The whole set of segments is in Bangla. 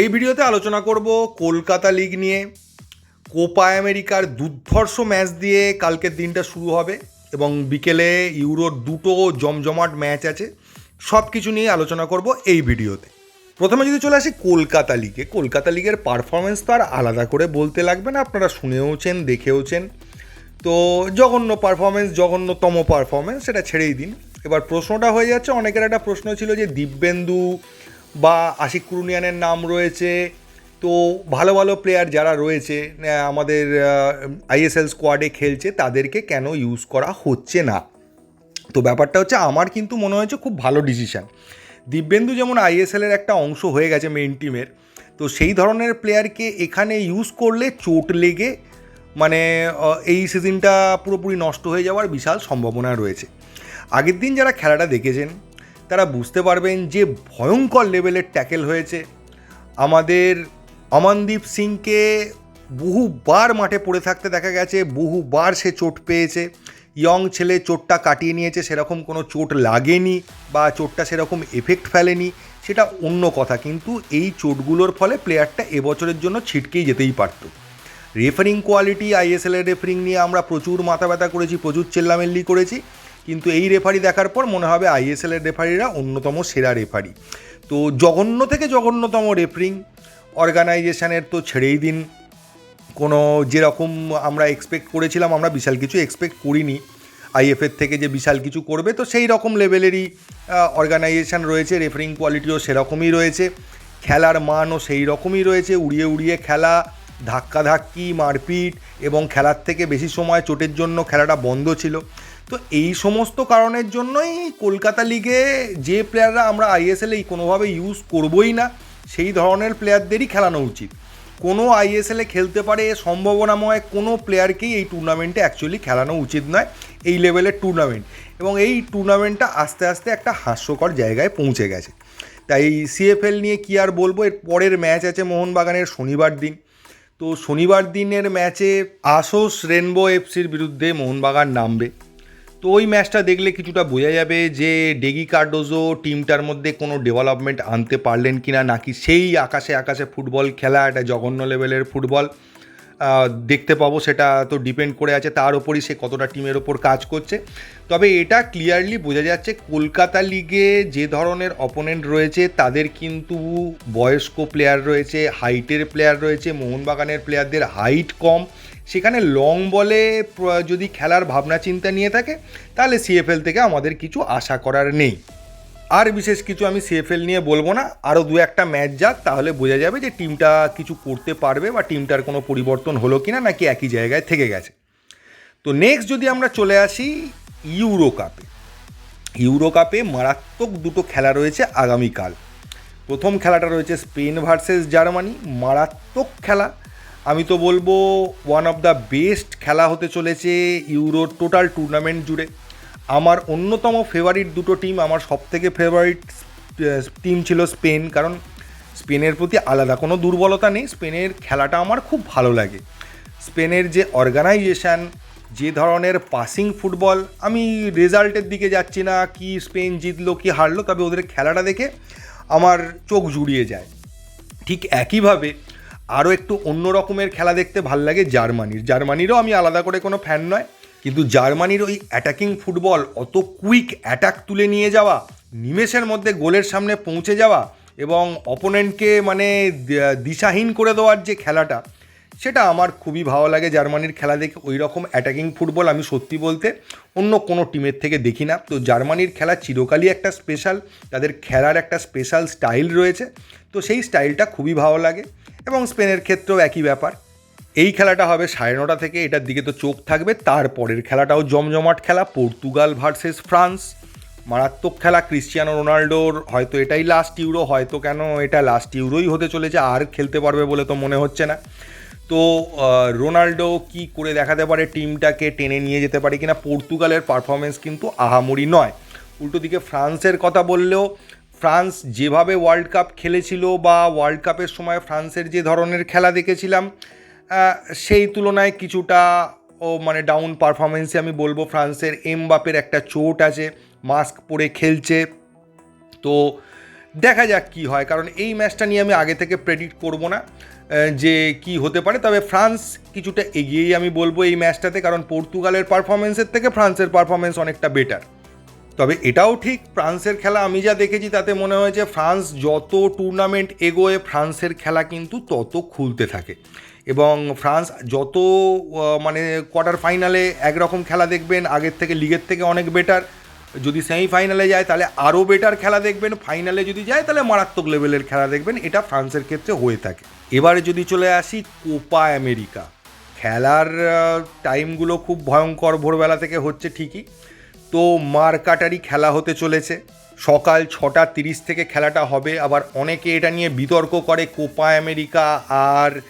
এই ভিডিওতে আলোচনা করব কলকাতা লিগ নিয়ে। কোপা আমেরিকার দুর্ধর্ষ ম্যাচ দিয়ে কালকের দিনটা শুরু হবে এবং বিকেলে ইউরোর দুটো জমজমাট ম্যাচ আছে। সব কিছু নিয়ে আলোচনা করব এই ভিডিওতে। প্রথমে যদি চলে আসি কলকাতা লিগে। কলকাতা লিগের পারফরমেন্স তো আর আলাদা করে বলতে লাগবে না, আপনারা শুনেওছেন, দেখেওছেন। তো জঘন্য পারফরমেন্স জঘন্যতম পারফরমেন্স সেটা ছেড়েই দিন। এবার প্রশ্নটা হয়ে যাচ্ছে, অনেকের একটা প্রশ্ন ছিল যে দিব্যেন্দু বা আশিক কুরুনিয়ানের নাম রয়েছে। তো ভালো ভালো প্লেয়ার যারা রয়েছে আমাদের আইএসএল স্কোয়াডে খেলছে, তাদেরকে কেন ইউজ করা হচ্ছে না? তো ব্যাপারটা হচ্ছে, আমার কিন্তু মনে হয়েছে খুব ভালো ডিসিশান দিব্যেন্দু যেমন আইএসএলের একটা অংশ হয়ে গেছে মেন টিমের তো সেই ধরনের প্লেয়ারকে এখানে ইউজ করলে চোট লেগে মানে এই সিজনটা পুরোপুরি নষ্ট হয়ে যাওয়ার বিশাল সম্ভাবনা রয়েছে। আগের দিন যারা খেলাটা দেখেছেন তারা বুঝতে পারবেন যে ভয়ঙ্কর লেভেলের ট্যাকেল হয়েছে। আমাদের অমনদীপ সিংকে বহুবার মাঠে পড়ে থাকতে দেখা গেছে, বহুবার সে চোট পেয়েছে। ইয়ং ছেলে চোটটা কাটিয়ে নিয়েছে, সেরকম কোনো চোট লাগেনি বা চোটটা সেরকম এফেক্ট ফেলেনি, সেটা অন্য কথা। কিন্তু এই চোটগুলোর ফলে প্লেয়ারটা এবছরের জন্য ছিটকেই যেতেই পারতো। রেফারিং কোয়ালিটি আইএসএল এর রেফারিং নিয়ে আমরা প্রচুর মাথা ব্যথা করেছি, প্রচুর চেল্লামেল্লি করেছি। কিন্তু এই রেফারি দেখার পর মনে হবে আইএসএলের রেফারিরা অন্যতম সেরা রেফারি তো জঘন্য থেকে জঘন্যতম রেফারিং অর্গানাইজেশনের তো ছেড়েই দিন। কোনো যেরকম আমরা এক্সপেক্ট করেছিলাম, আমরা বিশাল কিছু এক্সপেক্ট করিনি। আইএফের থেকে যে বিশাল কিছু করবে, তো সেই রকম লেভেলেরই অর্গানাইজেশন রয়েছে রেফারিং কোয়ালিটিও সেরকমই রয়েছে, খেলার মানও সেই রকমই রয়েছে, উড়িয়ে উড়িয়ে খেলা, ধাক্কাধাক্কি, মারপিট, এবং খেলার থেকে বেশি সময় চোটের জন্য খেলাটা বন্ধ ছিল। তো এই সমস্ত কারণের জন্যই কলকাতা লিগে যে প্লেয়াররা আমরা আইএসএলে কোনোভাবে ইউজ করবই না, সেই ধরনের প্লেয়ারদেরই খেলানো উচিত। কোনো আইএসএলে খেলতে পারে সম্ভাবনাময় কোনো প্লেয়ারকেই এই টুর্নামেন্টে অ্যাকচুয়ালি খেলানো উচিত নয়, এই লেভেলের টুর্নামেন্ট এবং এই টুর্নামেন্টটা আস্তে আস্তে একটা হাস্যকর জায়গায় পৌঁছে গেছে। তাই সিএফএল নিয়ে কি আর বলব, এর পরের ম্যাচ আছে মোহনবাগানের শনিবার দিন। তো শনিবার দিনের ম্যাচে আসোস রেনবো এফসির বিরুদ্ধে মোহনবাগান নামবে। তো ওই ম্যাচটা দেখলে কিছুটা বোঝা যাবে যে ডেগি কার্ডোজো টিমটার মধ্যে কোনো ডেভেলপমেন্ট আনতে পারলেন কি না নাকি সেই আকাশে আকাশে ফুটবল খেলা, একটা জঘন্য লেভেলের ফুটবল। দেখতে পাবো, সেটা তো ডিপেন্ড করে আছে, তার ওপরই সে কতটা টিমের ওপর কাজ করছে। তবে এটা ক্লিয়ারলি বোঝা যাচ্ছে, কলকাতা লিগে যে ধরনের অপোনেন্ট রয়েছে, তাদের কিন্তু বয়স্ক প্লেয়ার রয়েছে হাইটের প্লেয়ার রয়েছে, মোহনবাগানের প্লেয়ারদের হাইট কম। সেখানে লং বলে যদি খেলার ভাবনা চিন্তা নিয়ে থাকে, তাহলে সিএফএল থেকে আমাদের কিছু আশা করার নেই। আর বিশেষ কিছু আমি সিএফএল নিয়ে বলব না। আরও দু একটা ম্যাচ যাক, তাহলে বোঝা যাবে যে টিমটা কিছু করতে পারবে বা টিমটার কোনো পরিবর্তন হলো কি না নাকি একই জায়গায় থেকে গেছে। তো নেক্সট যদি আমরা চলে আসি ইউরো কাপে ইউরো কাপে মারাত্মক দুটো খেলা রয়েছে আগামীকাল। প্রথম খেলাটা রয়েছে স্পেন ভার্সেস জার্মানি, মারাত্মক খেলা। আমি তো বলব ওয়ান অফ দ্য বেস্ট খেলা হতে চলেছে ইউরোর টোটাল টুর্নামেন্ট জুড়ে। আমার অন্যতম ফেভারিট দুটো টিম আমার সব থেকে ফেভারিট টিম ছিল স্পেন। কারণ স্পেনের প্রতি আলাদা কোনো দুর্বলতা নেই। স্পেনের খেলাটা আমার খুব ভালো লাগে। স্পেনের যে অর্গানাইজেশান যে ধরনের পাসিং ফুটবল আমি রেজাল্টের দিকে যাচ্ছি না, কি স্পেন জিতলো, কি হারলো, তবে ওদের খেলাটা দেখে আমার চোখ জুড়িয়ে যায়। ঠিক একইভাবে আরও একটু অন্য রকমের খেলা দেখতে ভালো লাগে জার্মানির। জার্মানিরও আমি আলাদা করে কোনো ফ্যান নয়। কিন্তু জার্মানির ওই অ্যাটাকিং ফুটবল অত কুইক অ্যাটাক তুলে নিয়ে যাওয়া, নিমেষের মধ্যে গোলের সামনে পৌঁছে যাওয়া এবং অপোনেন্টকে মানে দিশাহীন করে দেওয়ার যে খেলাটা, সেটা আমার খুবই ভালো লাগে জার্মানির খেলা দেখে। ওই রকম অ্যাটাকিং ফুটবল আমি সত্যি বলতে অন্য কোনো টিমের থেকে দেখি না। তো জার্মানির খেলা চিরকালই একটা স্পেশাল তাদের খেলার একটা স্পেশাল স্টাইল রয়েছে। তো সেই স্টাইলটা খুবই ভালো লাগে এবং স্পেনের ক্ষেত্রেও একই ব্যাপার। এই খেলাটা হবে সাড়ে নটা থেকে, এটার দিকে তো চোখ থাকবে। তারপরের খেলাটাও জমজমাট খেলা, পর্তুগাল ভার্সেস ফ্রান্স। মারাত্মক খেলা, ক্রিশ্চিয়ানো রোনাল্ডোর, হয়তো এটাই লাস্ট ইউরো হয়তো কেন এটা লাস্ট ইউরোই হতে চলেছে, আর খেলতে পারবে বলে তো মনে হচ্ছে না। তো রোনাল্ডো কি করে দেখাতে পারে টিমটাকে টেনে নিয়ে যেতে পারে কিনা, পর্তুগালের পারফরমেন্স কিন্তু আহামরি নয়। উল্টো দিকে ফ্রান্সের কথা বললেও, ফ্রান্স যেভাবে ওয়ার্ল্ড কাপ খেলেছিল বা ওয়ার্ল্ড কাপের সময় ফ্রান্সের যে ধরনের খেলা দেখেছিলাম সেই তুলনায় কিছুটা, ও মানে ডাউন পারফরমেন্সে আমি বলব। ফ্রান্সের এমবাপের একটা চোট আছে, মাস্ক পরে খেলছে। তো দেখা যাক কি হয়, কারণ এই ম্যাচটা নিয়ে আমি আগে থেকে প্রেডিক্ট করব না যে কি হতে পারে। তবে ফ্রান্স কিছুটা এগিয়েই আমি বলব এই ম্যাচটাতে, কারণ পর্তুগালের পারফরমেন্সের থেকে ফ্রান্সের পারফরমেন্স অনেকটা বেটার তবে এটাও ঠিক, ফ্রান্সের খেলা আমি যা দেখেছি তাতে মনে হয়েছে ফ্রান্স যত টুর্নামেন্ট এগোয়, ফ্রান্সের খেলা কিন্তু তত খুলতে থাকে। এবং ফ্রান্স যত মানে কোয়ার্টার ফাইনালে একরকম খেলা দেখবেন, আগের থেকে লিগের থেকে অনেক বেটার যদি সেমিফাইনালে যায়, তাহলে আরও বেটার খেলা দেখবেন। ফাইনালে যদি যায়, তাহলে মারাত্মক লেভেলের খেলা দেখবেন। এটা ফ্রান্সের ক্ষেত্রে হয়ে থাকে। এবারে যদি চলে আসি, কোপা আমেরিকা। খেলার টাইমগুলো খুব ভয়ঙ্কর। ভোরবেলা থেকে হচ্ছে ঠিকই। তো মারকাটারি খেলা হতে চলেছে। সকাল ছটা তিরিশ থেকে খেলাটা হবে। আবার অনেকে এটা নিয়ে বিতর্ক করে, কোপা আমেরিকা আর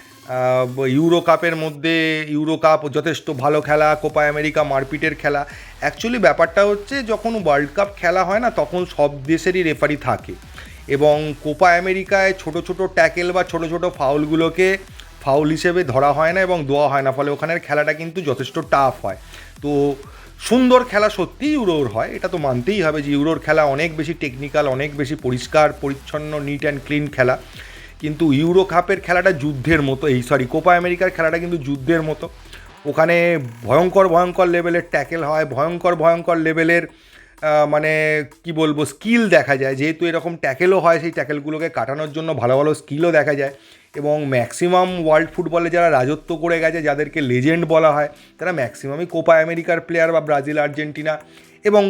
ইউরো কাপের মধ্যে ইউরো কাপ যথেষ্ট ভালো খেলা কোপা আমেরিকা মারপিটের খেলা। অ্যাকচুয়ালি ব্যাপারটা হচ্ছে, যখন ওয়ার্ল্ড কাপ খেলা হয় না, তখন সব দেশেরই রেফারি থাকে। এবং কোপা আমেরিকায় ছোট ছোট ট্যাকেল বা ছোট ছোট ফাউলগুলোকে ফাউল হিসেবে ধরা হয় না এবং দেওয়া হয় না। ফলে ওখানের খেলাটা কিন্তু যথেষ্ট টাফ হয়। তো সুন্দর খেলা সত্যি ইউরোর হয়, এটা তো মানতেই হবে যে ইউরোর খেলা অনেক বেশি টেকনিক্যাল অনেক বেশি পরিষ্কার, পরিচ্ছন্ন নিট অ্যান্ড ক্লিন খেলা। কিন্তু ইউরো কাপের খেলাটা যুদ্ধের মতো, এই সরি কোপা আমেরিকার খেলাটা কিন্তু যুদ্ধের মতো। ওখানে ভয়ঙ্কর ভয়ঙ্কর লেভেলের ট্যাকেল হয়, ভয়ঙ্কর ভয়ঙ্কর লেভেলের মানে কি বলব স্কিল দেখা যায়। যেহেতু এরকম ট্যাকেলও হয়, সেই ট্যাকেলগুলোকে কাটানোর জন্য ভালো ভালো স্কিলও দেখা যায়। এবং ম্যাক্সিমাম ওয়ার্ল্ড ফুটবলে যারা রাজত্ব করে গেছে, যাদেরকে লেজেন্ড বলা হয়, তারা ম্যাক্সিমামই কোপা আমেরিকার প্লেয়ার বা ব্রাজিল আর্জেন্টিনা এবং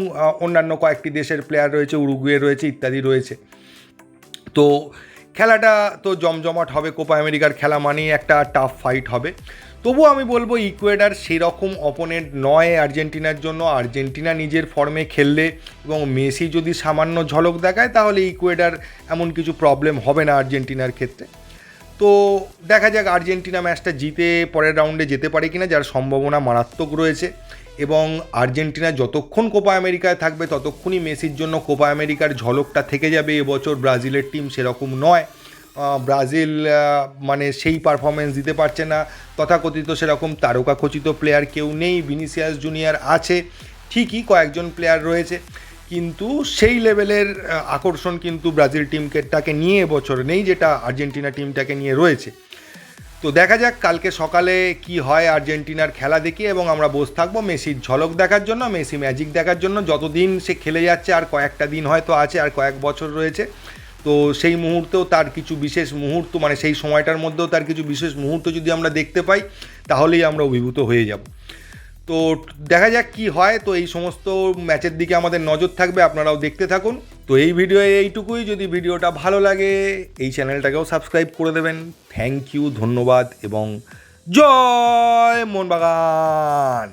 অন্যান্য কয়েকটি দেশের প্লেয়ার রয়েছে উরুগুয়ে রয়েছে, ইত্যাদি রয়েছে। তো খেলাটা তো জমজমাট হবে, কোপা আমেরিকার খেলা মানেই একটা টাফ ফাইট হবে। তবুও আমি বলব ইকুয়েডার সেরকম অপোনেন্ট নয় আর্জেন্টিনার জন্য। আর্জেন্টিনা নিজের ফর্মে খেললে এবং মেসি যদি সামান্য ঝলক দেখায়, তাহলে ইকুয়েডার এমন কিছু প্রবলেম হবে না আর্জেন্টিনার ক্ষেত্রে। তো দেখা যাক আর্জেন্টিনা ম্যাচটা জিতে পরের রাউন্ডে যেতে পারে কিনা, যার সম্ভাবনা মারাত্মক রয়েছে। এবং আর্জেন্টিনা যতক্ষণ কোপা আমেরিকায় থাকবে, ততক্ষণই মেসির জন্য কোপা আমেরিকার ঝলকটা থেকে যাবে। এবছর ব্রাজিলের টিম সেরকম নয়। ব্রাজিল মানে সেই পারফরমেন্স দিতে পারছে না। তথাকথিত সেরকম তারকাখচিত প্লেয়ার কেউ নেই। ভিনিসিয়াস জুনিয়র আছে। ঠিকই কয়েকজন প্লেয়ার রয়েছে। কিন্তু সেই লেভেলের আকর্ষণ কিন্তু ব্রাজিল টিমকেটাকে নিয়ে এবছর নেই, যেটা আর্জেন্টিনা টিমটাকে নিয়ে রয়েছে। তো দেখা যাক কালকে সকালে কি হয় আর্জেন্টিনার খেলা দেখি এবং আমরা বসে থাকব মেসির ঝলক দেখার জন্য, মেসি ম্যাজিক দেখার জন্য। যতদিন সে খেলে যাচ্ছে, আর কয়েকটা দিন হয়তো আছে, আর কয়েক বছর রয়েছে। তো সেই মুহূর্তেও তার কিছু বিশেষ মুহূর্ত মানে সেই সময়টার মধ্যেও তার কিছু বিশেষ মুহূর্ত যদি আমরা দেখতে পাই, তাহলেই আমরা অভিভূত হয়ে যাব। তো দেখা যাক কি হয়। তো এই সমস্ত ম্যাচের দিকে আমাদের নজর থাকবে, আপনারাও দেখতে থাকুন। তো এই ভিডিও এইটুকুই। যদি ভিডিওটা ভালো লাগে, এই চ্যানেলটাকেও সাবস্ক্রাইব করে দেবেন। থ্যাংক ইউ ধন্যবাদ, এবং জয় মোহনবাগান